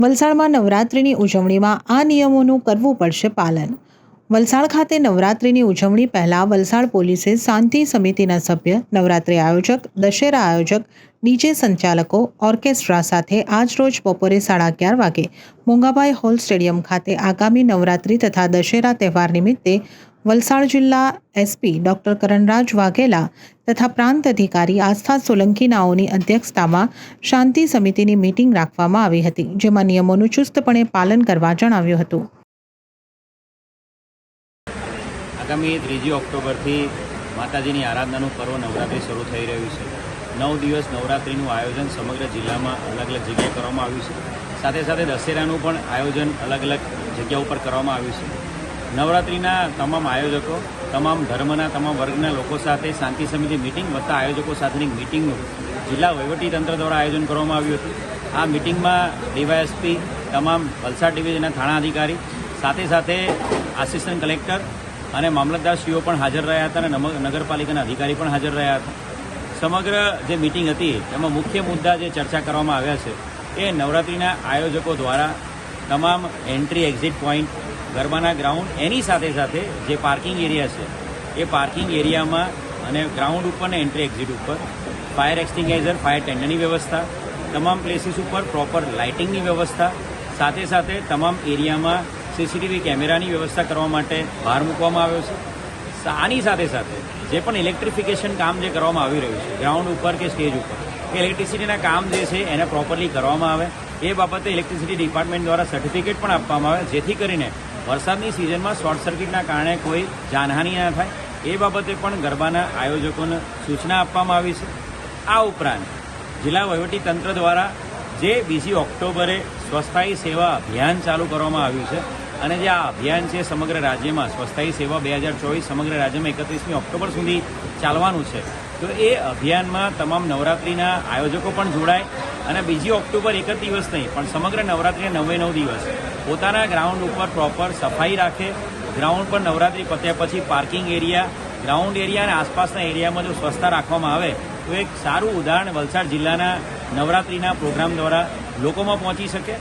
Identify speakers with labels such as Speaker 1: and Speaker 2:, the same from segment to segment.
Speaker 1: વલસાડમાં નવરાત્રિની ઉજવણીમાં આ નિયમોનું કરવું પડશે પાલન. વલસાડ ખાતે નવરાત્રિની ઉજવણી પહેલાં વલસાડ પોલીસે શાંતિ સમિતિના સભ્ય, નવરાત્રિ આયોજક, દશેરા આયોજક ડીજે સંચાલકો ઓર્કેસ્ટ્રા સાથે આજરોજ બપોરે સાડા અગિયાર વાગે મોંઘાભાઈ હોલ સ્ટેડિયમ ખાતે આગામી નવરાત્રિ તથા દશેરા તહેવાર નિમિત્તે વલસાડ જિલ્લા એસપી ડોક્ટર કરણરાજ વાઘેલા તથા પ્રાંત અધિકારી આસ્થા સોલંકીનાઓની અધ્યક્ષતામાં શાંતિ સમિતિની મીટિંગ રાખવામાં આવી હતી, જેમાં નિયમોનું ચુસ્તપણે પાલન કરવા જણાવ્યું હતું.
Speaker 2: આગામી ત્રીજી ઓક્ટોબરથી માતાજીની આરાધનાનું પર્વ નવરાત્રિ શરૂ થઈ રહ્યું છે. નવ દિવસ નવરાત્રિનું આયોજન સમગ્ર જિલ્લામાં અલગ અલગ જગ્યાએ કરવામાં આવ્યું છે. સાથે સાથે દશેરાનું પણ આયોજન અલગ અલગ જગ્યા ઉપર કરવામાં આવ્યું છે. નવરાત્રિના તમામ આયોજકો, તમામ ધર્મના, તમામ વર્ગના લોકો સાથે શાંતિ સમિતિ મિટિંગ વત્તા આયોજકો સાથેની મિટિંગનું જિલ્લા વહીવટીતંત્ર દ્વારા આયોજન કરવામાં આવ્યું હતું. આ મિટિંગમાં ડીવાયએસપી, તમામ વલસાડ ડિવિઝનના થાણા અધિકારી, સાથે સાથે આસિસ્ટન્ટ કલેક્ટર અને મામલતદારશ્રીઓ પણ હાજર રહ્યા હતા અને નગરપાલિકાના અધિકારી પણ હાજર રહ્યા હતા. સમગ્ર જે મિટિંગ હતી, એમાં મુખ્ય મુદ્દા જે ચર્ચા કરવામાં આવ્યા છે, એ નવરાત્રિના આયોજકો દ્વારા તમામ એન્ટ્રી એક્ઝિટ પોઈન્ટ ગરબાના ગ્રાઉન્ડ એની સાથે સાથે જે પાર્કિંગ એરિયા છે, એ પાર્કિંગ એરિયામાં અને ગ્રાઉન્ડ ઉપર ને એન્ટ્રી એક્ઝિટ ઉપર ફાયર એક્સટિંગાઇઝર ફાયર ટેન્ડરની વ્યવસ્થા, તમામ પ્લેસીસ ઉપર પ્રોપર લાઇટિંગની વ્યવસ્થા, સાથે સાથે તમામ એરિયામાં સીસીટીવી કેમેરાની વ્યવસ્થા કરવા માટે ભાર મૂકવામાં આવ્યો છે. આની સાથે સાથે જે પણ ઇલેક્ટ્રિફિકેશન કામ જે કરવામાં આવી રહ્યું છે ગ્રાઉન્ડ ઉપર કે સ્ટેજ ઉપર ઇલેક્ટ્રિસિટીના કામ જે છે એને પ્રોપરલી કરવામાં આવે. એ બાબતે ઇલેક્ટ્રિસિટી ડિપાર્ટમેન્ટ દ્વારા સર્ટિફિકેટ પણ આપવામાં આવે, જેથી કરીને વરસાદની સિઝનમાં શોર્ટ સર્કિટના કારણે કોઈ જાનહાનિ ના થાય. એ બાબતે પણ ગરબાના આયોજકોને સૂચના આપવામાં આવી છે. આ ઉપરાંત જિલ્લા વહીવટી તંત્ર દ્વારા જે બીજી ઓક્ટોબરે સ્વસ્થાયી સેવા અભિયાન ચાલુ કરવામાં આવ્યું છે અને જે આ અભિયાન છે સમગ્ર રાજ્યમાં, સ્વસ્થાયી સેવા બે હજાર ચોવીસ સમગ્ર રાજ્યમાં એકત્રીસમી ઓક્ટોબર સુધી ચાલવાનું છે. તો એ અભિયાનમાં તમામ નવરાત્રિના આયોજકો પણ જોડાય અને બીજી ઓક્ટોબર એક જ દિવસ નહીં, પણ સમગ્ર નવરાત્રિના નવે નવ દિવસ પોતાના ગ્રાઉન્ડ ઉપર પ્રોપર સફાઈ રાખે, ગ્રાઉન્ડ પર નવરાત્રિ પત્યા પછી પાર્કિંગ એરિયા, ગ્રાઉન્ડ એરિયા અને આસપાસના એરિયામાં જો સ્વચ્છતા રાખવામાં આવે, તો એક સારું ઉદાહરણ વલસાડ જિલ્લાના નવરાત્રિના પ્રોગ્રામ દ્વારા લોકોમાં પહોંચી શકે.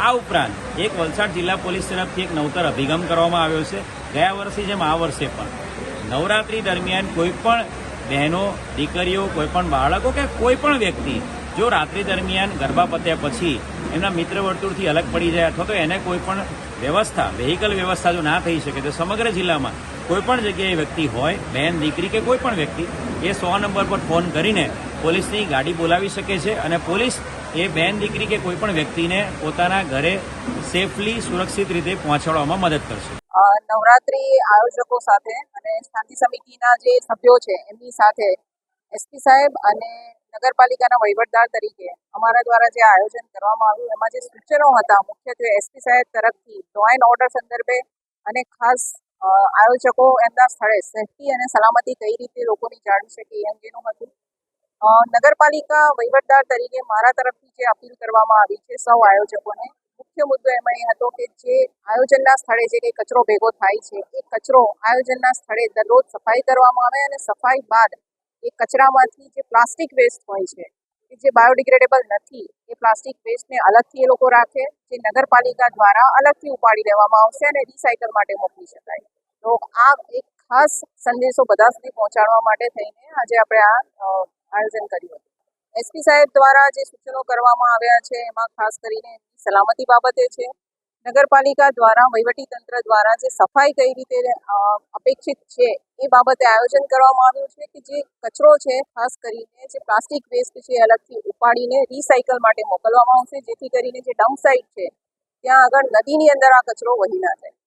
Speaker 2: આ ઉપરાંત એક વલસાડ જિલ્લા પોલીસ તરફથી એક નવતર અભિગમ કરવામાં આવ્યો છે. ગયા વર્ષે જેમ આ વર્ષે પણ. નવરાત્રિ દરમિયાન કોઈ પણ બહેનો, દીકરીઓ, કોઈ પણ બાળકો કે કોઈ પણ વ્યક્તિ જો રાત્રિ દરમિયાન ગરબા પત્યા પછી એમના મિત્ર વર્તુળથી અલગ પડી જાય અથવા તો એને કોઈ પણ વ્યવસ્થા વેહિકલ વ્યવસ્થા જો ના થઈ શકે તો સમગ્ર જિલ્લામાં કોઈ પણ જગ્યાએ વ્યક્તિ હોય, બહેન, દીકરી કે કોઈ પણ વ્યક્તિ એ સો નંબર પર ફોન કરીને પોલીસની ગાડી બોલાવી શકે છે અને પોલીસ એ બેન દીકરી કે કોઈ પણ વ્યક્તિને પોતાના ઘરે સેફલી સુરક્ષિત રીતે પહોંચાડવામાં મદદ કરશે.
Speaker 3: નવરાત્રી આયોજકો સાથે અને સ્થાનિક સમિતિના જે સભ્યો છે, એમની સાથે એસપી સાહેબ અને નગરપાલિકાના વહીવટદાર તરીકે અમારા દ્વારા જે આયોજન કરવામાં આવ્યું, એમાં જે સૂચનો હતા, મુખ્યત્વે એસપી સાહેબ તરફથી લો એન્ડ ઓર્ડર સંદર્ભે અને ખાસ આયોજકો એમના સ્થળે સેફટી અને સલામતી કઈ રીતે લોકોની જાળવી શકે એ અંગેનું હતું. નગરપાલિકા વહીવટદાર તરીકે મારા તરફથી જે અપીલ કરવામાં આવી છે સૌ આયોજકોને, મુખ્ય મુદ્દો એમાં એ હતો કે જે આયોજનના સ્થળે જે કંઈ કચરો ભેગો થાય છે, એ કચરો આયોજનના સ્થળે દરરોજ સફાઈ કરવામાં આવે અને સફાઈ બાદ એ કચરામાંથી જે પ્લાસ્ટિક વેસ્ટ હોય છે, કે જે બાયોડિગ્રેડેબલ નથી, એ પ્લાસ્ટિક વેસ્ટને અલગથી એ લોકો રાખે, જે નગરપાલિકા દ્વારા અલગથી ઉપાડી લેવામાં આવશે અને રિસાયકલ માટે મોકલી શકાય. તો આ એક ખાસ સંદેશો બધા સુધી પહોંચાડવા માટે થઈને આજે આપણે આ આયોજન કર્યું હતું. એસપી સાહેબ દ્વારા જે સૂચનો કરવામાં આવ્યા છે, એમાં ખાસ કરીને સલામતી બાબતે છે. નગરપાલિકા દ્વારા તંત્ર દ્વારા જે સફાઈ કઈ રીતે અપેક્ષિત છે, એ બાબતે આયોજન કરવામાં આવ્યું છે કે જે કચરો છે, ખાસ કરીને જે પ્લાસ્ટિક વેસ્ટ છે, અલગથી ઉપાડીને રિસાયકલ માટે મોકલવામાં આવશે. જેથી કરીને જે ડમ્પ સાઇટ છે, ત્યાં આગળ નદીની અંદર આ કચરો વહી ના જાય.